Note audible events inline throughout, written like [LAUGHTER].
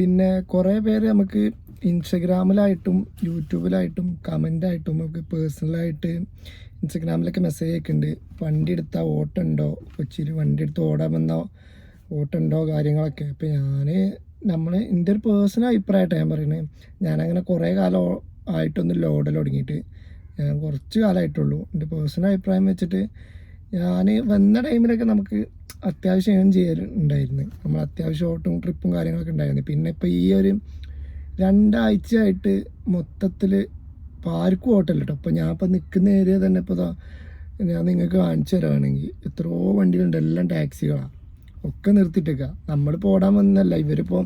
പിന്നെ കുറേ പേര് നമുക്ക് ഇൻസ്റ്റഗ്രാമിലായിട്ടും യൂട്യൂബിലായിട്ടും കമന്റായിട്ടും നമുക്ക് പേഴ്സണലായിട്ട് ഇൻസ്റ്റഗ്രാമിലൊക്കെ മെസ്സേജ് അയക്കുന്നുണ്ട്. വണ്ടി എടുത്താൽ ഓട്ടുണ്ടോ കൊച്ചിയിൽ വണ്ടി എടുത്ത് ഓടാൻ വന്നോ ഓട്ടുണ്ടോ കാര്യങ്ങളൊക്കെ. അപ്പോൾ ഞാൻ നമ്മൾ എന്റെ ഒരു പേഴ്സണൽ അഭിപ്രായമായിട്ടാണ് ഞാൻ പറയുന്നത് ഞാനങ്ങനെ കുറേ കാലം ആയിട്ടൊന്നും ലോഡൽ തുടങ്ങിയിട്ട്. ഞാൻ കുറച്ച് കാലമായിട്ടുള്ളൂ. എന്റെ പേഴ്സണൽ അഭിപ്രായം വെച്ചിട്ട് ഞാൻ വന്ന ടൈമിലൊക്കെ നമുക്ക് അത്യാവശ്യം ഏൺ ചെയ്യാറുണ്ടായിരുന്നു നമ്മൾ അത്യാവശ്യം ഓട്ടവും ട്രിപ്പും കാര്യങ്ങളൊക്കെ ഉണ്ടായിരുന്നു. പിന്നെ ഇപ്പോൾ ഈ ഒരു രണ്ടാഴ്ചയായിട്ട് മൊത്തത്തിൽ ഇപ്പോൾ ആർക്കും ഓട്ടല്ല കേട്ടോ ഞാൻ ഇപ്പോൾ നിൽക്കുന്ന ഏരിയ തന്നെ ഇപ്പോൾ ഞാൻ നിങ്ങൾക്ക് കാണിച്ചു തരാണെങ്കിൽ എത്രയോ വണ്ടികളുണ്ട്. എല്ലാം ടാക്സികളാണ് ഒക്കെ നിർത്തിയിട്ടേക്കുക നമ്മളിപ്പോൾ ഓടാൻ വന്നല്ല ഇവരിപ്പോൾ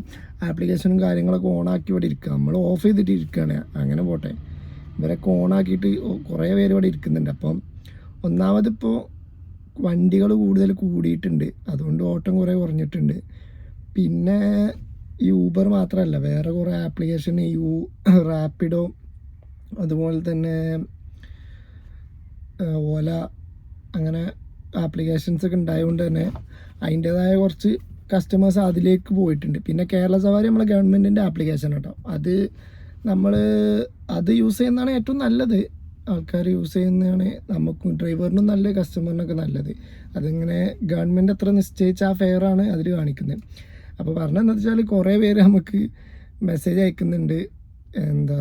ആപ്ലിക്കേഷനും കാര്യങ്ങളൊക്കെ ഓണാക്കി ഇവിടെ ഇരിക്കുക നമ്മൾ ഓഫ് ചെയ്തിട്ട് ഇരിക്കുകയാണ് അങ്ങനെ പോട്ടെ. ഇവരൊക്കെ ഓണാക്കിയിട്ട് കുറേ പേര് ഇവിടെ ഇരിക്കുന്നുണ്ട്. അപ്പം ഒന്നാമതിപ്പോൾ വണ്ടികൾ കൂടുതൽ കൂടിയിട്ടുണ്ട്. അതുകൊണ്ട് ഓട്ടം കുറേ കുറഞ്ഞിട്ടുണ്ട്. പിന്നെ യൂബർ മാത്രമല്ല വേറെ കുറേ ആപ്ലിക്കേഷൻ യു റാപ്പിഡോ അതുപോലെ തന്നെ ഓല അങ്ങനെ ആപ്ലിക്കേഷൻസ് ഒക്കെ ഉണ്ടായതുകൊണ്ട് തന്നെ അതിന്റേതായ കുറച്ച് കസ്റ്റമേഴ്സ് അതിലേക്ക് പോയിട്ടുണ്ട്. പിന്നെ കേരള സവാരി നമ്മളെ ഗവൺമെന്റിന്റെ ആപ്ലിക്കേഷൻ കേട്ടോ. അത് നമ്മൾ അത് യൂസ് ചെയ്യുന്നതാണ് ഏറ്റവും നല്ലത്. ആൾക്കാർ യൂസ് ചെയ്യുന്നതാണ് നമുക്കും ഡ്രൈവറിനും നല്ല കസ്റ്റമറിനൊക്കെ നല്ലത്. അതിങ്ങനെ ഗവൺമെന്റ് അത്ര നിശ്ചയിച്ച ആ ഫെയറാണ് അതിൽ കാണിക്കുന്നത് അപ്പോൾ പറഞ്ഞതെന്ന് വെച്ചാൽ കുറേ പേര് നമുക്ക് മെസ്സേജ് അയക്കുന്നുണ്ട്. എന്താ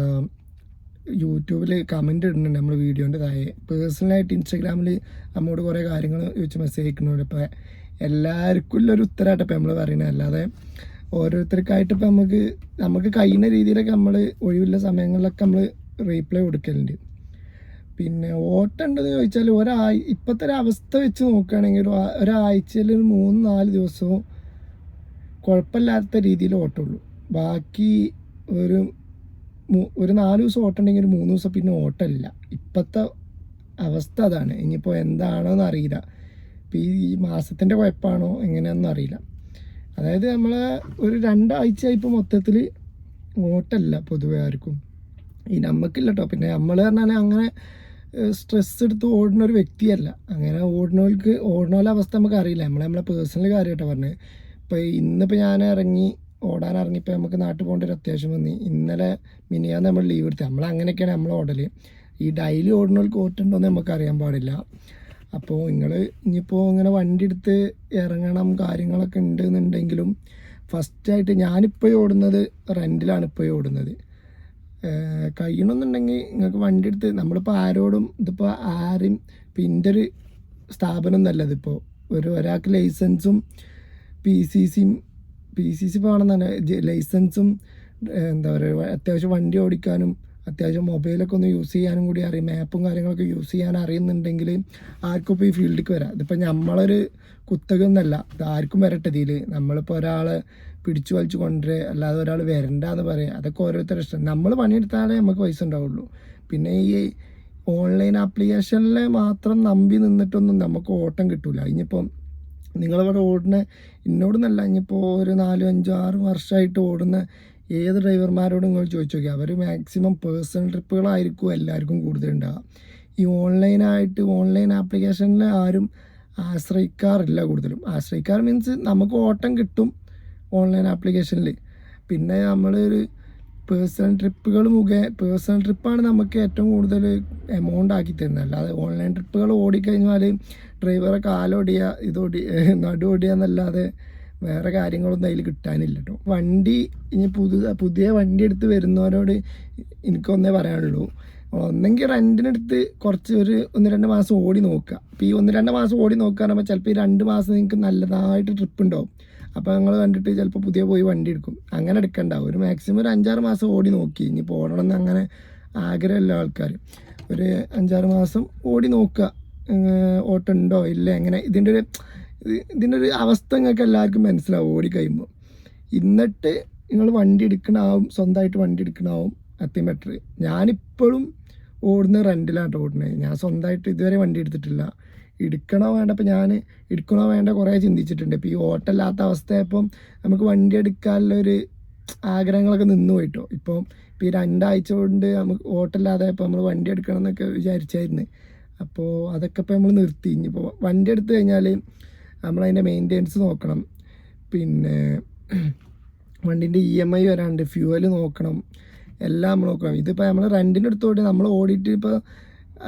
യൂട്യൂബിൽ കമന്റ് ഇടുന്നുണ്ട് നമ്മൾ വീഡിയോന്റെ താഴെ. പേഴ്സണലായിട്ട് ഇൻസ്റ്റാഗ്രാമിൽ നമ്മോട് കുറേ കാര്യങ്ങൾ ചോദിച്ച് മെസ്സേജ് അയക്കുന്നുണ്ട്. ഇപ്പോൾ എല്ലാവർക്കും ഉള്ളൊരു ഉത്തരമായിട്ട് ഇപ്പോൾ നമ്മൾ പറയുന്നത് അല്ലാതെ ഓരോരുത്തർക്കായിട്ട് ഇപ്പോൾ നമുക്ക് നമുക്ക് കഴിയുന്ന രീതിയിലൊക്കെ നമ്മൾ ഒഴിവുള്ള സമയങ്ങളിലൊക്കെ നമ്മൾ റീപ്ലൈ കൊടുക്കലുണ്ട്. പിന്നെ ഓട്ടം ഉണ്ടെന്ന് ചോദിച്ചാൽ ഒരാഴ് ഇപ്പോഴത്തെ ഒരു അവസ്ഥ വെച്ച് നോക്കുകയാണെങ്കിൽ ഒരു ഒരാഴ്ചയിൽ ഒരു മൂന്ന് നാല് ദിവസവും കുഴപ്പമില്ലാത്ത രീതിയിൽ ഓട്ടമുള്ളൂ. ബാക്കി ഒരു ഒരു നാല് ദിവസം ഓട്ടുണ്ടെങ്കിൽ ഒരു മൂന്ന് ദിവസം പിന്നെ ഓട്ടമില്ല. ഇപ്പോഴത്തെ അവസ്ഥ അതാണ്. ഇനിയിപ്പോൾ എന്താണോന്ന് അറിയില്ല. ഇപ്പോൾ ഈ മാസത്തിന്റെ കുഴപ്പമാണോ എങ്ങനെയാണെന്ന് അറിയില്ല. അതായത് നമ്മൾ ഒരു രണ്ടാഴ്ച ഇപ്പോൾ മൊത്തത്തിൽ ഓട്ടമല്ല പൊതുവെ ആർക്കും. ഈ നമുക്കില്ല കേട്ടോ പിന്നെ നമ്മൾ പറഞ്ഞാൽ അങ്ങനെ സ്ട്രെസ് എടുത്ത് ഓടുന്ന ഒരു വ്യക്തിയല്ല. അങ്ങനെ ഓടുന്നവർക്ക് ഓടുന്ന അവസ്ഥ നമുക്ക് അറിയില്ല. നമ്മളെ നമ്മളെ പേഴ്സണൽ കാര്യമായിട്ടാണ് പറഞ്ഞത് ഇപ്പോൾ ഇന്നിപ്പോൾ ഞാൻ ഇറങ്ങി ഓടാൻ ഇറങ്ങിയപ്പോൾ നമുക്ക് നാട്ടിൽ പോകേണ്ട ഒരു അത്യാവശ്യം വന്നി ഇന്നലെ മിനിയാന്ന് നമ്മൾ ലീവ് എടുത്തത് നമ്മൾ അങ്ങനെയൊക്കെയാണ് നമ്മൾ ഓടൽ ഈ ഡെയിലി ഓടുന്നവർക്ക് ഓട്ടുണ്ടോയെന്ന് നമുക്ക് അറിയാൻ പാടില്ല. അപ്പോൾ നിങ്ങൾ ഇനിയിപ്പോൾ ഇങ്ങനെ വണ്ടി എടുത്ത് ഇറങ്ങണം കാര്യങ്ങളൊക്കെ ഉണ്ട് ഉണ്ടെന്നുണ്ടെങ്കിലും ഫസ്റ്റായിട്ട് ഞാനിപ്പോൾ ഓടുന്നത് റെന്റിലാണ് ഇപ്പോൾ ഓടുന്നത്. കഴിയണമെന്നുണ്ടെങ്കിൽ നിങ്ങൾക്ക് വണ്ടി എടുത്ത് നമ്മളിപ്പോൾ ആരോടും ഇതിപ്പോൾ ആരും ഇപ്പം എന്റെ ഒരു സ്ഥാപനം എന്നല്ല ഇതിപ്പോൾ ഒരു ഒരാൾക്ക് ലൈസൻസും പി സി സിയും പി സി സി വേണമെന്നല്ല ലൈസൻസും എന്താ പറയുക അത്യാവശ്യം വണ്ടി ഓടിക്കാനും അത്യാവശ്യം മൊബൈലൊക്കെ ഒന്ന് യൂസ് ചെയ്യാനും കൂടി അറിയും. മാപ്പും കാര്യങ്ങളൊക്കെ യൂസ് ചെയ്യാൻ അറിയുന്നുണ്ടെങ്കിൽ ആർക്കും ഇപ്പോൾ ഈ ഫീൽഡിലേക്ക് വരാം. ഇതിപ്പോൾ നമ്മളൊരു കുത്തകം എന്നല്ല ഇത് ആർക്കും വരട്ടെ ഇതിൽ നമ്മളിപ്പോൾ ഒരാളെ പിടിച്ചു വലിച്ചു കൊണ്ടുവരെ അല്ലാതെ ഒരാൾ വരണ്ട എന്ന് പറയാം. അതൊക്കെ ഓരോരുത്തരുടെ ഇഷ്ടം. നമ്മൾ പണിയെടുത്താലേ നമുക്ക് പൈസ ഉണ്ടാവുള്ളൂ. പിന്നെ ഈ ഓൺലൈൻ ആപ്ലിക്കേഷനിൽ മാത്രം നമ്പി നിന്നിട്ടൊന്നും നമുക്ക് ഓട്ടം കിട്ടില്ല ഇനിയിപ്പം നിങ്ങളിവിടെ ഓടുന്ന എന്നോടൊന്നല്ല ഇനിയിപ്പോൾ ഒരു നാലും അഞ്ചോ ആറ് വർഷമായിട്ട് ഓടുന്ന ഏത് ഡ്രൈവർമാരോടും നിങ്ങൾ ചോദിച്ചു നോക്കി അവർ മാക്സിമം പേഴ്സണൽ ട്രിപ്പുകളായിരിക്കും എല്ലാവർക്കും കൂടുതലുണ്ടാവുക. ഈ ഓൺലൈനായിട്ട് ഓൺലൈൻ ആപ്ലിക്കേഷനിൽ ആരും ആശ്രയിക്കാറില്ല കൂടുതലും. ആശ്രയിക്കാർ മീൻസ് നമുക്ക് ഓട്ടം കിട്ടും ഓൺലൈൻ ആപ്ലിക്കേഷനിൽ പിന്നെ നമ്മളൊരു പേഴ്സണൽ ട്രിപ്പുകൾ മുഖേ പേഴ്സണൽ ട്രിപ്പാണ് നമുക്ക് ഏറ്റവും കൂടുതൽ എമൗണ്ട് ആക്കി തരുന്നത്. അല്ലാതെ ഓൺലൈൻ ട്രിപ്പുകൾ ഓടിക്കഴിഞ്ഞാൽ ഡ്രൈവറെ കാലോടിയ ഇതോടി നടുവോടിയ എന്നല്ലാതെ വേറെ കാര്യങ്ങളൊന്നും അതിൽ കിട്ടാനില്ല കേട്ടോ വണ്ടി ഇനി പുതിയ പുതിയ വണ്ടി എടുത്ത് വരുന്നവരോട് എനിക്കൊന്നേ പറയാനുള്ളൂ. ഒന്നെങ്കിൽ റെന്റിനെടുത്ത് കുറച്ച് ഒരു ഒന്ന് രണ്ട് മാസം ഓടി നോക്കുക. അപ്പോൾ ഈ ഒന്ന് രണ്ട് മാസം ഓടി നോക്കുക പറയുമ്പോൾ ചിലപ്പോൾ ഈ രണ്ട് മാസം നിങ്ങൾക്ക് നല്ലതായിട്ട് ട്രിപ്പ് ഉണ്ടാവും. അപ്പോൾ ഞങ്ങൾ കണ്ടിട്ട് ചിലപ്പോൾ പുതിയ പോയി വണ്ടി എടുക്കും. അങ്ങനെ എടുക്കണ്ട. ഒരു മാക്സിമം ഒരു അഞ്ചാറ് മാസം ഓടി നോക്കി. ഇനി പോകണം എന്ന് അങ്ങനെ ആഗ്രഹമില്ല ആൾക്കാർ ഒരു അഞ്ചാറ് മാസം ഓടി നോക്കുക. ഓട്ടം ഉണ്ടോ? ഇല്ല? എങ്ങനെ? ഇതിന്റെ ഒരു ഇത് ഇതിന്റെ ഒരു അവസ്ഥ നിങ്ങൾക്ക് എല്ലാവർക്കും മനസ്സിലാവും ഓടി കഴിയുമ്പോൾ എന്നിട്ട് നിങ്ങൾ വണ്ടി എടുക്കണാവും സ്വന്തമായിട്ട് വണ്ടി എടുക്കണാവും അത്യം ബെറ്റർ ഞാനിപ്പോഴും ഓടുന്ന റെന്റിലാണ് ഓടുന്നത്. ഞാൻ സ്വന്തമായിട്ട് ഇതുവരെ വണ്ടി എടുത്തിട്ടില്ല. എടുക്കണോ വേണ്ട ഇപ്പം ഞാൻ എടുക്കണോ വേണ്ട കുറേ ചിന്തിച്ചിട്ടുണ്ട്. ഇപ്പം ഈ ഓട്ടമില്ലാത്ത അവസ്ഥയപ്പം നമുക്ക് വണ്ടി എടുക്കാനുള്ള ഒരു ആഗ്രഹങ്ങളൊക്കെ നിന്ന് പോയിട്ടോ. ഇപ്പോൾ ഇപ്പോൾ ഈ രണ്ടാഴ്ച കൊണ്ട് നമുക്ക് ഓട്ടമില്ലാതെ ഇപ്പോൾ നമ്മൾ വണ്ടി എടുക്കണം എന്നൊക്കെ വിചാരിച്ചായിരുന്നു. അപ്പോൾ അതൊക്കെ ഇപ്പോൾ നമ്മൾ നിർത്തി. ഇനിയിപ്പോൾ വണ്ടി എടുത്തു കഴിഞ്ഞാൽ നമ്മളതിന്റെ മെയിന്റെനൻസ് നോക്കണം. പിന്നെ വണ്ടീന്റെ ഇ എം ഐ വരാണ്ട് ഫ്യൂവൽ നോക്കണം എല്ലാം നമ്മൾ നോക്കണം. ഇതിപ്പോൾ നമ്മൾ റെന്റിന് എടുത്തോട്ട് നമ്മൾ ഓടിയിട്ട് ഇപ്പോൾ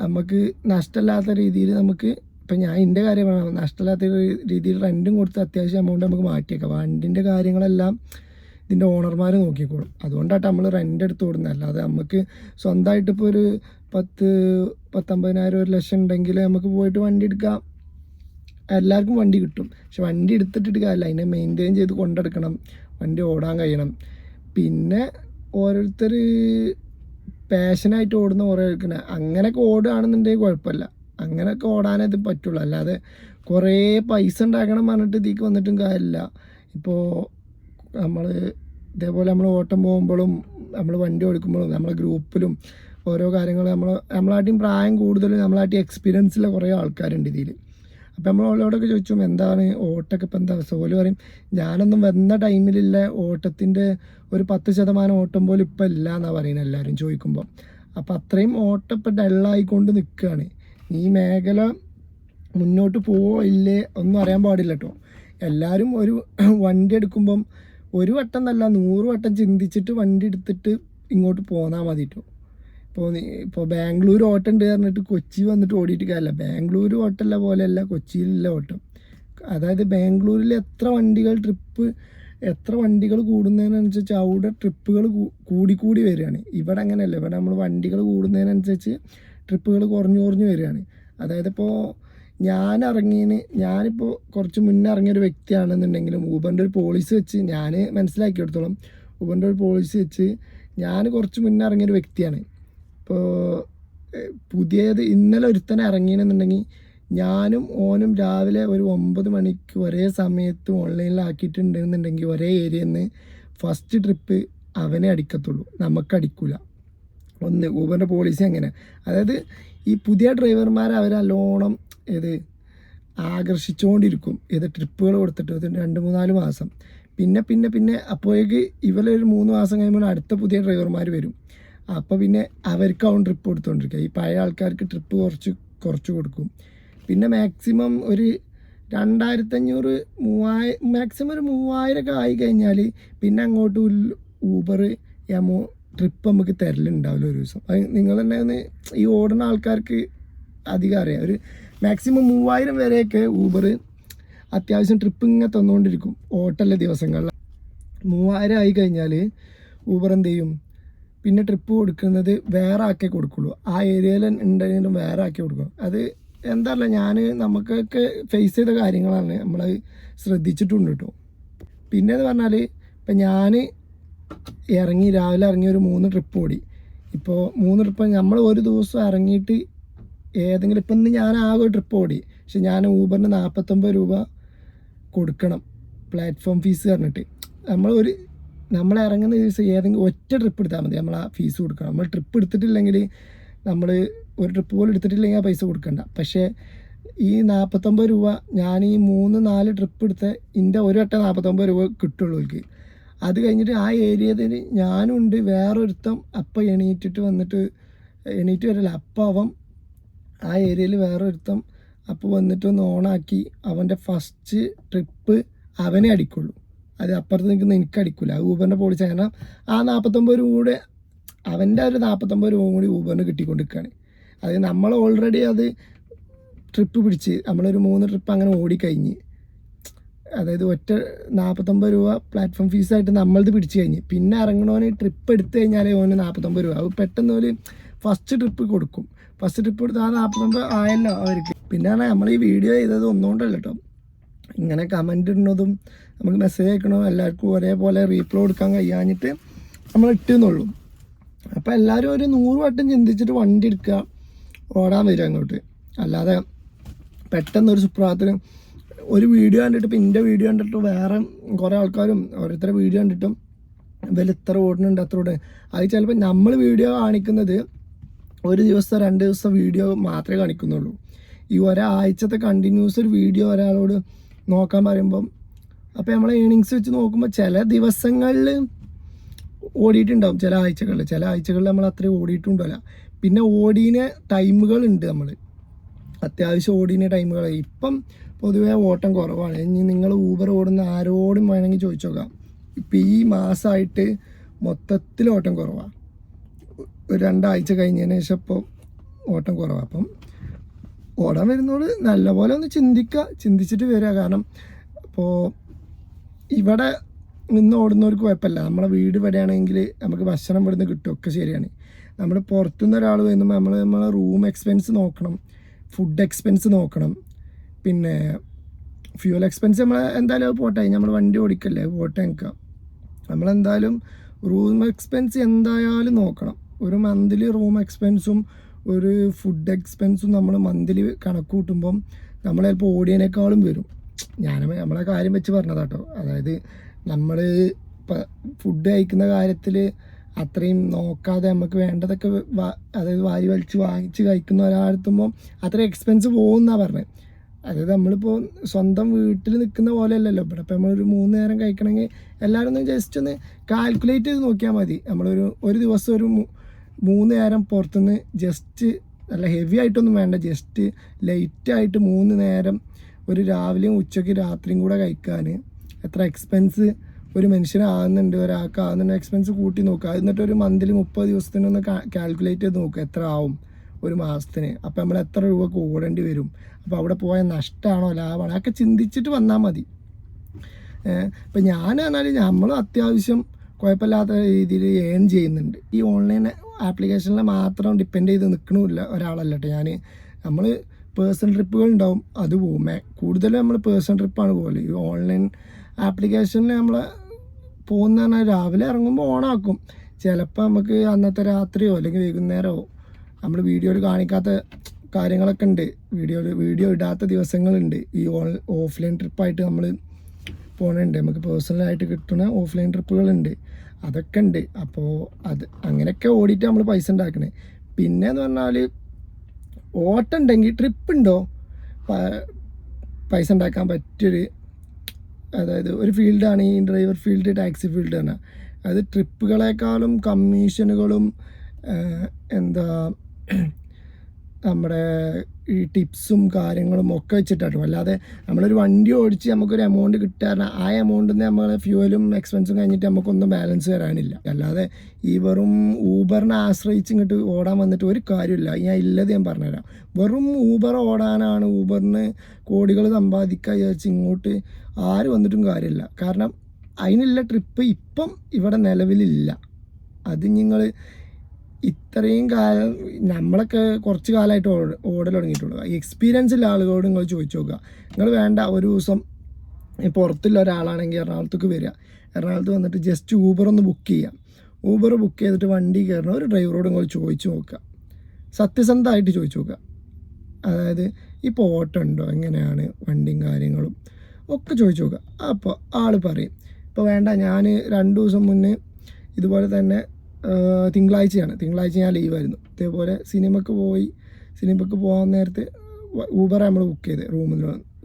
നമുക്ക് നഷ്ടമില്ലാത്ത രീതിയിൽ നമുക്ക് ഇപ്പം ഞാൻ എന്റെ കാര്യമാണ് നഷ്ടമില്ലാത്ത രീതിയിൽ റെന്റും കൊടുത്ത് അത്യാവശ്യം എമൗണ്ട് നമുക്ക് മാറ്റിയേക്കാം. വണ്ടിന്റെ കാര്യങ്ങളെല്ലാം ഇതിന്റെ ഓണർമാർ നോക്കിക്കോളും. അതുകൊണ്ടാണ് നമ്മൾ റെന്റ് എടുത്ത് കൊടുക്കുന്നത് അല്ലാതെ നമുക്ക് സ്വന്തമായിട്ടിപ്പോൾ ഒരു പത്ത് പത്തൊമ്പതിനായിരം ഒരു ലക്ഷം ഉണ്ടെങ്കിൽ നമുക്ക് പോയിട്ട് വണ്ടി എടുക്കാം. എല്ലാവർക്കും വണ്ടി കിട്ടും. പക്ഷെ വണ്ടി എടുത്തിട്ടിട്ട് കാര്യമില്ല. അതിനെ മെയിന്റെയിൻ ചെയ്ത് കൊണ്ടെടുക്കണം. വണ്ടി ഓടാൻ കഴിയണം. പിന്നെ ഓരോരുത്തർ പാഷനായിട്ട് ഓടുന്ന കുറേ ആൾക്കാർ അങ്ങനെയൊക്കെ ഓടുകയാണെന്നുണ്ടെങ്കിൽ കുഴപ്പമില്ല. അങ്ങനെയൊക്കെ ഓടാനേ ഇത് പറ്റുള്ളൂ. അല്ലാതെ കുറേ പൈസ ഉണ്ടാക്കണം പറഞ്ഞിട്ട് ഇതിക്ക് വന്നിട്ടും കാര്യമില്ല. ഇപ്പോൾ നമ്മൾ ഇതേപോലെ നമ്മൾ ഓട്ടം പോകുമ്പോഴും നമ്മൾ വണ്ടി ഓടിക്കുമ്പോഴും നമ്മളെ ഗ്രൂപ്പിലും ഓരോ കാര്യങ്ങൾ നമ്മൾ നമ്മളാട്ടിയും പ്രായം കൂടുതലും നമ്മളാട്ടി എക്സ്പീരിയൻസിലെ കുറേ ആൾക്കാരുണ്ട് ഇതിൽ. അപ്പം നമ്മൾ അവളോടൊക്കെ ചോദിച്ചു എന്താണ് ഓട്ടൊക്കെ ഇപ്പം എന്താ അവസ്ഥ? ഓൽ പറയും ഞാനൊന്നും വന്ന ടൈമിലുള്ള ഓട്ടത്തിന്റെ ഒരു പത്ത് ശതമാനം ഓട്ടം പോലും ഇപ്പം ഇല്ല എന്നാണ് പറയുന്നത് എല്ലാവരും ചോദിക്കുമ്പോൾ അപ്പം അത്രയും ഓട്ടം ഇപ്പം ഡള്ളായിക്കൊണ്ട് നിൽക്കുകയാണ് ഈ മേഖല മുന്നോട്ട് പോവോ ഇല്ലേ ഒന്നും അറിയാൻ പാടില്ല കേട്ടോ എല്ലാവരും ഒരു [CLEARS THROAT] വണ്ടി എടുക്കുമ്പം ഒരു വട്ടം എന്നല്ല നൂറ് വട്ടം ചിന്തിച്ചിട്ട് വണ്ടി എടുത്തിട്ട് ഇങ്ങോട്ട് പോന്നാൽ മതി കേട്ടോ ഇപ്പോൾ ഇപ്പോൾ ബാംഗ്ലൂർ ഓട്ടം ഉണ്ട് പറഞ്ഞിട്ട് കൊച്ചി വന്നിട്ട് ഓടിയിട്ട് കാര്യമില്ല ബാംഗ്ലൂർ ഓട്ടമല്ല പോലെയല്ല കൊച്ചിയിലുള്ള ഓട്ടം. അതായത് ബാംഗ്ലൂരിൽ എത്ര വണ്ടികൾ ട്രിപ്പ് എത്ര വണ്ടികൾ കൂടുന്നതിനനുസരിച്ച് അവിടെ ട്രിപ്പുകൾ കൂടിക്കൂടി വരികയാണ്. ഇവിടെ അങ്ങനെയല്ല. ഇവിടെ നമ്മൾ വണ്ടികൾ കൂടുന്നതിനനുസരിച്ച് ട്രിപ്പുകൾ കുറഞ്ഞു കുറഞ്ഞു വരികയാണ്. അതായത് ഇപ്പോൾ ഞാൻ ഇറങ്ങിയതിന് ഞാനിപ്പോൾ കുറച്ച് മുന്നേ ഇറങ്ങിയൊരു വ്യക്തിയാണെന്നുണ്ടെങ്കിലും ഊബറിന്റെ ഒരു പോളിസി വെച്ച് ഞാൻ മനസ്സിലാക്കിയെടുത്തോളം ഊബറിന്റെ ഒരു പോളിസി വെച്ച് ഞാൻ കുറച്ച് മുന്നേ ഇറങ്ങിയൊരു വ്യക്തിയാണ്. ഇപ്പോൾ പുതിയത് ഇന്നലെ ഒരുത്തനെ ഇറങ്ങിയെന്നുണ്ടെങ്കിൽ ഞാനും ഓനും രാവിലെ ഒരു ഒമ്പത് മണിക്ക് ഒരേ സമയത്ത് ഓൺലൈനിലാക്കിയിട്ടുണ്ടെന്നുണ്ടെങ്കിൽ ഒരേ ഏരിയയിൽ നിന്ന് ഫസ്റ്റ് ട്രിപ്പ് അവനെ അടിക്കത്തുള്ളൂ. നമുക്ക് അടിക്കൂല. ഒന്ന് ഊബറിന്റെ പോളിസി അങ്ങനെ അതായത് ഈ പുതിയ ഡ്രൈവർമാർ അവർ നല്ലോണം ഇത് ആകർഷിച്ചുകൊണ്ടിരിക്കും. ഇത് ട്രിപ്പുകൾ കൊടുത്തിട്ട് ഒരു രണ്ട് മൂന്നാൽ മാസം. പിന്നെ പിന്നെ പിന്നെ അപ്പോഴേക്ക് ഇവരൊരു മൂന്ന് മാസം കഴിയുമ്പോൾ അടുത്ത പുതിയ ഡ്രൈവർമാർ വരും. അപ്പോൾ പിന്നെ അവർക്കാവും ട്രിപ്പ് കൊടുത്തുകൊണ്ടിരിക്കുക ഈ പഴയ ആൾക്കാർക്ക് ട്രിപ്പ് കുറച്ച് കുറച്ച് കൊടുക്കും. പിന്നെ മാക്സിമം ഒരു രണ്ടായിരത്തഞ്ഞൂറ് മൂവായിരം മാക്സിമം ഒരു മൂവായിരമൊക്കെ ആയി കഴിഞ്ഞാൽ പിന്നെ അങ്ങോട്ട് ഊബർ എമോ ട്രിപ്പ് നമുക്ക് തരലുണ്ടാവില്ല ഒരു ദിവസം. അത് നിങ്ങൾ തന്നെ ഒന്ന് ഈ ഓടുന്ന ആൾക്കാർക്ക് അധികം അറിയാം. ഒരു മാക്സിമം മൂവായിരം വരെയൊക്കെ ഊബർ അത്യാവശ്യം ട്രിപ്പ് ഇങ്ങനെ തന്നുകൊണ്ടിരിക്കും ഓട്ടല്ല ദിവസങ്ങളിൽ മൂവായിരം ആയി കഴിഞ്ഞാൽ ഊബർ എന്ത് ചെയ്യും? പിന്നെ ട്രിപ്പ് കൊടുക്കുന്നത് വേറെ ആക്കി കൊടുക്കുള്ളൂ. ആ ഏരിയയിൽ ഉണ്ടെങ്കിലും വേറെ ആക്കി കൊടുക്കും അത് എന്താ ഞാൻ നമുക്കൊക്കെ ഫേസ് ചെയ്ത കാര്യങ്ങളാണ് നമ്മൾ ശ്രദ്ധിച്ചിട്ടുണ്ട് കേട്ടോ പിന്നെ എന്ന് പറഞ്ഞാൽ ഇപ്പം ഞാൻ ഇറങ്ങി രാവിലെ ഇറങ്ങി ഒരു മൂന്ന് ട്രിപ്പ് ഓടി. ഇപ്പോൾ മൂന്ന് ട്രിപ്പ് നമ്മൾ ഒരു ദിവസം ഇറങ്ങിയിട്ട് ഏതെങ്കിലും ഇപ്പം ഇന്ന് ഞാൻ ആകെ ട്രിപ്പ് ഓടി. പക്ഷെ ഞാൻ ഊബറിന് നാൽപ്പത്തൊമ്പത് രൂപ കൊടുക്കണം പ്ലാറ്റ്ഫോം ഫീസ് പറഞ്ഞിട്ട്. നമ്മൾ ഒരു നമ്മൾ ഇറങ്ങുന്ന ദിവസം ഏതെങ്കിലും ഒറ്റ ട്രിപ്പ് എടുത്താൽ മതി. നമ്മൾ ആ ഫീസ് കൊടുക്കണം. നമ്മൾ ട്രിപ്പ് എടുത്തിട്ടില്ലെങ്കിൽ നമ്മൾ ഒരു ട്രിപ്പ് പോലും എടുത്തിട്ടില്ലെങ്കിൽ ആ പൈസ കൊടുക്കണ്ട. പക്ഷേ ഈ നാൽപ്പത്തൊമ്പത് രൂപ ഞാൻ ഈ മൂന്ന് നാല് ട്രിപ്പ് എടുത്ത എന്റെ ഒരു വട്ടം നാൽപ്പത്തൊമ്പത് രൂപ കിട്ടുള്ളൂ എനിക്ക് അത് കഴിഞ്ഞിട്ട് ആ ഏരിയയിൽ ഞാനുണ്ട് വേറൊരുത്തം അപ്പം എണീറ്റിട്ട് വന്നിട്ട് എണീറ്റ് വരില്ല അപ്പം അവൻ ആ ഏരിയയിൽ വേറൊരുത്തം അപ്പോൾ വന്നിട്ട് ഒന്ന് ഓണാക്കി അവന്റെ ഫസ്റ്റ് ട്രിപ്പ് അവനെ അടിക്കുള്ളൂ. അത് അപ്പുറത്ത് നിൽക്കുന്ന എനിക്ക് അടിക്കില്ല ഊബറിന്റെ പോളിസി കാരണം ആ നാൽപ്പത്തൊമ്പത് രൂപ കൂടെ അവന്റെ ഒരു നാൽപ്പത്തൊമ്പത് രൂപ കൂടി ഊബറിന് കിട്ടിക്കൊണ്ടിരിക്കുകയാണ്. അത് നമ്മൾ ഓൾറെഡി അത് ട്രിപ്പ് പിടിച്ച് നമ്മളൊരു മൂന്ന് ട്രിപ്പ് അങ്ങനെ ഓടിക്കഴിഞ്ഞ് അതായത് ഒറ്റ നാൽപ്പത്തൊമ്പത് രൂപ പ്ലാറ്റ്ഫോം ഫീസായിട്ട് നമ്മളത് പിടിച്ച് കഴിഞ്ഞ് പിന്നെ ഇറങ്ങണവന് ട്രിപ്പ് എടുത്തു കഴിഞ്ഞാലേ ഓന് നാൽപ്പത്തൊമ്പത് രൂപ. അത് പെട്ടെന്ന് ഒരു ഫസ്റ്റ് ട്രിപ്പ് കൊടുക്കും. ഫസ്റ്റ് ട്രിപ്പ് കൊടുത്ത് ആ നാൽപ്പത്തൊമ്പത് ആയല്ലോ അവർക്ക്. പിന്നെ നമ്മൾ ഈ വീഡിയോ ചെയ്തത് ഒന്നുകൊണ്ടല്ല കേട്ടോ ഇങ്ങനെ കമന്റ് ഇടുന്നതും നമുക്ക് മെസ്സേജ് അയക്കണോ? എല്ലാവർക്കും ഒരേപോലെ റീപ്ലൈ കൊടുക്കാൻ കഴിയാഞ്ഞിട്ട് നമ്മൾ ഇട്ടെന്നുള്ളൂ. അപ്പോൾ എല്ലാവരും ഒരു നൂറ് വട്ടം ചിന്തിച്ചിട്ട് വണ്ടി എടുക്കുക ഓടാൻ വരിക അങ്ങോട്ട്. അല്ലാതെ പെട്ടെന്ന് ഒരു സുപ്രഭാതത്തിന് ഒരു വീഡിയോ കണ്ടിട്ട് ഇപ്പം എന്റെ വീഡിയോ കണ്ടിട്ട് വേറെ കുറേ ആൾക്കാരും ഓരോരുത്തരെ വീഡിയോ കണ്ടിട്ടും ഇവർ ഇത്ര ഓടുന്നുണ്ട് അത്ര ഓടുന്നു അത് ചിലപ്പോൾ നമ്മൾ വീഡിയോ കാണിക്കുന്നത് ഒരു ദിവസം രണ്ട് ദിവസം വീഡിയോ മാത്രമേ കാണിക്കുന്നുള്ളൂ. ഈ ഒരാഴ്ചത്തെ കണ്ടിന്യൂസ് ഒരു വീഡിയോ ഒരാളോട് നോക്കാൻ പറയുമ്പം അപ്പോൾ നമ്മൾ ഏണിങ്സ് വെച്ച് നോക്കുമ്പോൾ ചില ദിവസങ്ങളിൽ ഓടിയിട്ടുണ്ടാവും ചില ആഴ്ചകളിൽ ചില ആഴ്ചകളിൽ നമ്മൾ അത്രയും ഓടിയിട്ടുണ്ടല്ല. പിന്നെ ഓടീന ടൈമുകളുണ്ട് നമ്മൾ അത്യാവശ്യം ഓടിന ടൈമുകൾ ഇപ്പം പൊതുവേ ഓട്ടം കുറവാണ്. ഇനി നിങ്ങൾ ഊബർ ഓടുന്ന ആരോടും വേണമെങ്കിൽ ചോദിച്ചു നോക്കാം ഇപ്പം ഈ മാസമായിട്ട് മൊത്തത്തിൽ ഓട്ടം കുറവാണ് ഒരു രണ്ടാഴ്ച കഴിഞ്ഞതിന് ശേഷം ഇപ്പോൾ ഓട്ടം കുറവാണ് അപ്പം ഓടാൻ വരുന്നോട് നല്ലപോലെ ഒന്ന് ചിന്തിക്കുക ചിന്തിച്ചിട്ട് വരിക കാരണം ഇപ്പോൾ ഇവിടെ നിന്ന് ഓടുന്നവർക്ക് കുഴപ്പമില്ല. നമ്മളെ വീട് ഇവിടെയാണെങ്കിൽ നമുക്ക് ഭക്ഷണം ഇവിടുന്ന് കിട്ടും. ഒക്കെ ശരിയാണ്. നമ്മൾ പുറത്തുനിന്ന് ഒരാൾ വരുമ്പോൾ നമ്മൾ നമ്മളെ റൂം എക്സ്പെൻസ് നോക്കണം. ഫുഡ് എക്സ്പെൻസ് നോക്കണം. പിന്നെ ഫ്യൂൽ എക്സ്പെൻസ് നമ്മൾ എന്തായാലും അത് പോട്ടെ. നമ്മൾ വണ്ടി ഓടിക്കല്ലേ? പോട്ടെ നിൽക്കാം നമ്മളെന്തായാലും റൂം എക്സ്പെൻസ് എന്തായാലും നോക്കണം. ഒരു മന്ത്ലി റൂം എക്സ്പെൻസും ഒരു ഫുഡ് എക്സ്പെൻസും നമ്മൾ മന്ത്ലി കണക്ക് കൂട്ടുമ്പം നമ്മൾ ചിലപ്പോൾ ഓടിയതിനേക്കാളും വരും. ഞാൻ നമ്മളെ കാര്യം വെച്ച് പറഞ്ഞതാട്ടോ. അതായത് നമ്മൾ ഫുഡ് കഴിക്കുന്ന കാര്യത്തിൽ അത്രയും നോക്കാതെ നമുക്ക് വേണ്ടതൊക്കെ അതായത് വാരി വലിച്ച് വാങ്ങിച്ച് കഴിക്കുന്ന ഒരാളെത്തുമ്പോൾ അത്ര എക്സ്പെൻസ് പോകുമെന്നാണ് പറഞ്ഞത് അതായത് നമ്മളിപ്പോൾ സ്വന്തം വീട്ടിൽ നിൽക്കുന്ന പോലെ അല്ലല്ലോ ഇവിടെ ഇപ്പം നമ്മളൊരു മൂന്ന് നേരം കഴിക്കണമെങ്കിൽ എല്ലാവരും ഒന്ന് ജസ്റ്റ് ഒന്ന് കാൽക്കുലേറ്റ് ചെയ്ത് നോക്കിയാൽ മതി. നമ്മളൊരു ഒരു ദിവസം ഒരു മൂന്ന് നേരം പുറത്തുനിന്ന് ജസ്റ്റ് നല്ല ഹെവി ആയിട്ടൊന്നും വേണ്ട. ജസ്റ്റ് ലൈറ്റായിട്ട് മൂന്ന് നേരം ഒരു രാവിലെയും ഉച്ചയ്ക്ക് രാത്രിയും കൂടെ കഴിക്കാൻ എത്ര എക്സ്പെൻസ് ഒരു മനുഷ്യനാകുന്നുണ്ട് ഒരാൾക്ക് ആകുന്നുണ്ട് എക്സ്പെൻസ് കൂട്ടി നോക്കുക. എന്നിട്ട് ഒരു മന്തിൽ മുപ്പത് ദിവസത്തിനൊന്ന് കാൽക്കുലേറ്റ് ചെയ്ത് നോക്കുക എത്ര ആവും ഒരു മാസത്തിന്. അപ്പോൾ നമ്മൾ എത്ര രൂപ കൂടേണ്ടി വരും. അപ്പോൾ അവിടെ പോയ നഷ്ടമാണോ ലാഭമാണോ? അതൊക്കെ ചിന്തിച്ചിട്ട് വന്നാൽ മതി. ഇപ്പം ഞാൻ പറഞ്ഞാൽ നമ്മൾ അത്യാവശ്യം കുഴപ്പമില്ലാത്ത രീതിയിൽ ഏൺ ചെയ്യുന്നുണ്ട്. ഈ ഓൺലൈൻ ആപ്ലിക്കേഷനിൽ മാത്രം ഡിപ്പെൻഡ് ചെയ്ത് നിൽക്കണമില്ല ഒരാളല്ലട്ടെ ഞാൻ നമ്മൾ പേഴ്സണൽ ട്രിപ്പുകൾ ഉണ്ടാവും അത് പോകുമേ കൂടുതലും നമ്മൾ പേഴ്സണൽ ട്രിപ്പാണ് പോകൽ ഈ ഓൺലൈൻ ആപ്ലിക്കേഷനിൽ നമ്മൾ പോകുന്ന പറഞ്ഞാൽ രാവിലെ ഇറങ്ങുമ്പോൾ ഓണാക്കും ചിലപ്പോൾ നമുക്ക് അന്നത്തെ രാത്രിയോ അല്ലെങ്കിൽ വൈകുന്നേരമോ നമ്മൾ വീഡിയോയിൽ കാണിക്കാത്ത കാര്യങ്ങളൊക്കെ ഉണ്ട്. വീഡിയോ വീഡിയോ ഇടാത്ത ദിവസങ്ങളുണ്ട്. ഈ ഓൺ ഓഫ്ലൈൻ ട്രിപ്പായിട്ട് നമ്മൾ പോകണുണ്ട് നമുക്ക് പേഴ്സണലായിട്ട് കിട്ടുന്ന ഓഫ്ലൈൻ ട്രിപ്പുകളുണ്ട് അതൊക്കെ ഉണ്ട്. അപ്പോൾ അത് അങ്ങനെയൊക്കെ ഓടിയിട്ട് നമ്മൾ പൈസ ഉണ്ടാക്കണേ. പിന്നെ എന്ന് പറഞ്ഞാൽ ഓട്ടം ഉണ്ടെങ്കിൽ ട്രിപ്പ് ഉണ്ടോ പൈസ ഉണ്ടാക്കാൻ പറ്റിയൊരു അതായത് ഒരു ഫീൽഡാണ് ഈ ഡ്രൈവർ ഫീൽഡ് ടാക്സി ഫീൽഡ് തന്നെ. അത് ട്രിപ്പുകളെക്കാളും കമ്മീഷനുകളും എന്താ നമ്മുടെ ഈ ടിപ്സും കാര്യങ്ങളും ഒക്കെ വെച്ചിട്ടാണ്. അല്ലാതെ നമ്മളൊരു വണ്ടി ഓടിച്ച് നമുക്കൊരു എമൗണ്ട് കിട്ടാൻ ആ എമൗണ്ടിൽ നിന്ന് നമ്മൾ ഫ്യൂവലും എക്സ്പെൻസും കഴിഞ്ഞിട്ട് നമുക്കൊന്നും ബാലൻസ് വരാനില്ല. അല്ലാതെ ഈ വെറും ഊബറിനെ ആശ്രയിച്ച് ഇങ്ങോട്ട് ഓടാൻ വന്നിട്ട് ഒരു കാര്യമില്ല ഞാൻ ഇല്ലത് ഞാൻ പറഞ്ഞുതരാം. വെറും ഊബർ ഓടാനാണ് ഊബറിന് കോടികൾ സമ്പാദിക്കുക വിചാരിച്ച് ഇങ്ങോട്ട് ആര് വന്നിട്ടും കാര്യമില്ല. കാരണം അതിനുള്ള ട്രിപ്പ് ഇപ്പം ഇവിടെ നിലവിലില്ല. അത് നിങ്ങൾ ഇത്രയും കാലം നമ്മളൊക്കെ കുറച്ച് കാലമായിട്ട് ഓട ഓടൽ ഈ എക്സ്പീരിയൻസ് ഉള്ള ആളുകളോട് നിങ്ങൾ ചോദിച്ചു നോക്കുക നിങ്ങൾ വേണ്ട ഒരു ദിവസം പുറത്തുള്ള ഒരാളാണെങ്കിൽ എറണാകുളത്തേക്ക് വരിക എറണാകുളത്ത് വന്നിട്ട് ജസ്റ്റ് ഊബർ ഒന്ന് ബുക്ക് ചെയ്യാം. ഊബർ ബുക്ക് ചെയ്തിട്ട് വണ്ടി കയറണ ഒരു ഡ്രൈവറോട് നിങ്ങൾ ചോദിച്ചു നോക്കുക സത്യസന്ധമായിട്ട് ചോദിച്ചു നോക്കുക അതായത് ഇപ്പോൾ ഓട്ടം ഉണ്ടോ? എങ്ങനെയാണ് വണ്ടിയും കാര്യങ്ങളും? ഒക്കെ ചോദിച്ചു നോക്കുക അപ്പോൾ ആൾ പറയും. ഇപ്പോൾ വേണ്ട ഞാൻ രണ്ട് ദിവസം മുന്നേ ഇതുപോലെ തന്നെ തിങ്കളാഴ്ചയാണ്. തിങ്കളാഴ്ച ഞാൻ ലീവായിരുന്നു. ഇതേപോലെ സിനിമക്ക് പോയി സിനിമക്ക് പോകാൻ നേരത്തെ ഊബർ നമ്മൾ ബുക്ക് ചെയ്ത് റൂമിൽ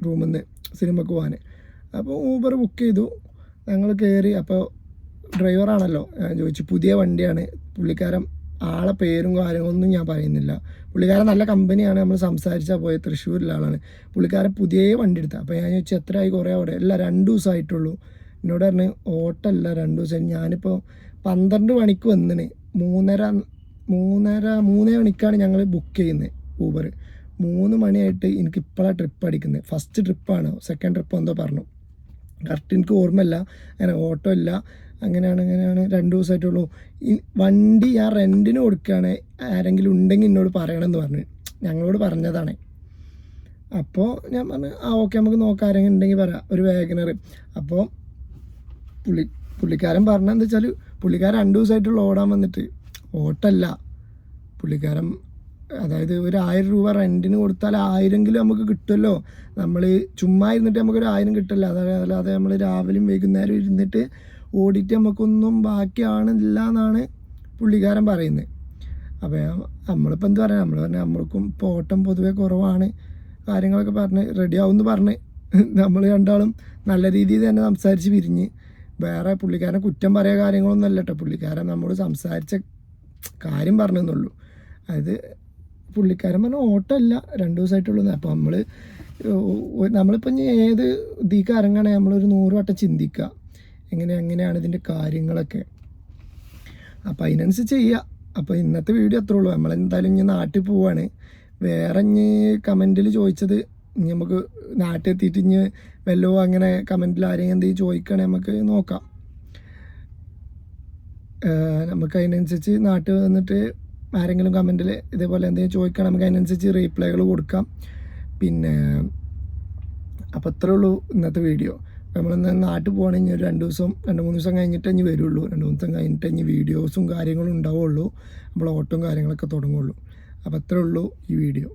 റൂമിൽ നിന്ന് സിനിമക്ക് പോകാൻ. അപ്പോൾ ഊബർ ബുക്ക് ചെയ്തു. ഞങ്ങൾ കയറി അപ്പോൾ ഡ്രൈവറാണല്ലോ ഞാൻ ചോദിച്ചു പുതിയ വണ്ടിയാണ്. പുള്ളിക്കാരൻ ആളെ പേരും കാര്യങ്ങളൊന്നും ഞാൻ പറയുന്നില്ല. പുള്ളിക്കാരൻ നല്ല കമ്പനിയാണ് നമ്മൾ സംസാരിച്ചാൽ പോയത് തൃശ്ശൂരിലെ ആളാണ്. പുള്ളിക്കാരൻ പുതിയ വണ്ടി എടുത്തത് അപ്പോൾ ഞാൻ ചോദിച്ചു എത്രയായി? കുറേ അവിടെ അല്ല രണ്ട് ദിവസമായിട്ടുള്ളൂ. എന്നോട് പറഞ്ഞ് ഓട്ടമല്ല രണ്ട് ദിവസം ഞാനിപ്പോൾ പന്ത്രണ്ട് മണിക്ക് വന്നിന്. മൂന്നര മൂന്നര മൂന്നേ മണിക്കാണ് ഞങ്ങൾ ബുക്ക് ചെയ്യുന്നത് ഊബർ മൂന്ന് മണിയായിട്ട് എനിക്ക് ഇപ്പോഴാണ് ട്രിപ്പ് അടിക്കുന്നത് ഫസ്റ്റ് ട്രിപ്പാണ് സെക്കൻഡ് ട്രിപ്പ് എന്തോ പറഞ്ഞു. കറക്റ്റ് എനിക്ക് ഓർമ്മയില്ല. അങ്ങനെ ഓട്ടോ ഇല്ല. അങ്ങനെയാണ് അങ്ങനെയാണ് രണ്ട് ദിവസമായിട്ടുള്ളൂ ഈ വണ്ടി ഞാൻ റെന്റിന് കൊടുക്കുകയാണ് ആരെങ്കിലും ഉണ്ടെങ്കിൽ എന്നോട് പറയണമെന്ന് പറഞ്ഞു. ഞങ്ങളോട് പറഞ്ഞതാണ്. അപ്പോൾ ഞാൻ പറഞ്ഞു ആ ഓക്കെ നമുക്ക് നോക്കാം. ആരെങ്കിലും ഉണ്ടെങ്കിൽ പറയാം. ഒരു വേഗനർ അപ്പോൾ പുള്ളി പുള്ളിക്കാരൻ പറഞ്ഞതെന്ന് വെച്ചാൽ പുള്ളിക്കാരൻ രണ്ട് ദിവസമായിട്ടുള്ള ഓടാൻ വന്നിട്ട് ഓട്ടല്ല. പുള്ളിക്കാരൻ അതായത് ഒരു ആയിരം രൂപ റെന്റിന് കൊടുത്താൽ ആയിരമെങ്കിലും നമുക്ക് കിട്ടുമല്ലോ. നമ്മൾ ചുമ്മാ ഇരുന്നിട്ട് നമുക്കൊരു ആയിരം കിട്ടില്ല. അതായത് അല്ലാതെ നമ്മൾ രാവിലെയും വൈകുന്നേരം ഇരുന്നിട്ട് ഓടിയിട്ട് നമുക്കൊന്നും ബാക്കിയാണില്ല എന്നാണ് പുള്ളിക്കാരൻ പറയുന്നത്. അപ്പോൾ നമ്മളിപ്പോൾ എന്ത് പറയാം നമ്മൾ പറഞ്ഞാൽ നമ്മൾക്കും ഇപ്പോൾ ഓട്ടം പൊതുവേ കുറവാണ്. കാര്യങ്ങളൊക്കെ പറഞ്ഞ് റെഡി എന്ന് പറഞ്ഞ് നമ്മൾ രണ്ടാളും നല്ല രീതിയിൽ തന്നെ സംസാരിച്ച് പിരിഞ്ഞ് വേറെ പുള്ളിക്കാരനെ കുറ്റം പറയുക കാര്യങ്ങളൊന്നും അല്ല കേട്ടോ പുള്ളിക്കാരൻ നമ്മോട് സംസാരിച്ച കാര്യം പറഞ്ഞെന്നുള്ളൂ. അത് പുള്ളിക്കാരൻ പറഞ്ഞ ഓട്ടമല്ല രണ്ട് ദിവസമായിട്ടുള്ളൂ അപ്പോൾ നമ്മൾ നമ്മളിപ്പോൾ ഇനി ഏത് ഇതിക്ക് ഇറങ്ങണേ നമ്മളൊരു നൂറ് വട്ടം ചിന്തിക്കുക. എങ്ങനെ എങ്ങനെയാണ് ഇതിന്റെ കാര്യങ്ങളൊക്കെ. അപ്പോൾ അതിനനുസരിച്ച് ചെയ്യുക അപ്പോൾ ഇന്നത്തെ വീഡിയോ അത്രേ ഉള്ളൂ. നമ്മളെന്തായാലും ഇനി നാട്ടിൽ പോവാണ്. വേറെ ഇനി കമന്റിൽ ചോദിച്ചത് നമുക്ക് നാട്ടിലെത്തിയിട്ട് ഇനി വല്ലോ അങ്ങനെ കമന്റിൽ ആരെങ്കിലും എന്തെങ്കിലും ചോദിക്കുകയാണെങ്കിൽ നമുക്ക് നോക്കാം. നമുക്ക് അതിനനുസരിച്ച് നാട്ടിൽ വന്നിട്ട് ആരെങ്കിലും കമന്റിൽ ഇതേപോലെ എന്തെങ്കിലും ചോദിക്കണം നമുക്ക് അതിനനുസരിച്ച് റീപ്ലൈകൾ കൊടുക്കാം. പിന്നെ അപ്പോൾ അത്രേ ഉള്ളൂ ഇന്നത്തെ വീഡിയോ നമ്മളിന്ന് നാട്ടിൽ പോകണമെങ്കിൽ ഒരു രണ്ട് ദിവസം രണ്ട് മൂന്ന് ദിവസം കഴിഞ്ഞിട്ട് ഇനി വരുള്ളൂ. രണ്ട് മൂന്ന് ദിവസം കഴിഞ്ഞിട്ട് ഇനി വീഡിയോസും കാര്യങ്ങളും ഉണ്ടാവുള്ളൂ. നമ്മൾ ഓട്ടവും കാര്യങ്ങളൊക്കെ തുടങ്ങുള്ളൂ. അപ്പോൾ അത്രേ ഉള്ളൂ ഈ വീഡിയോ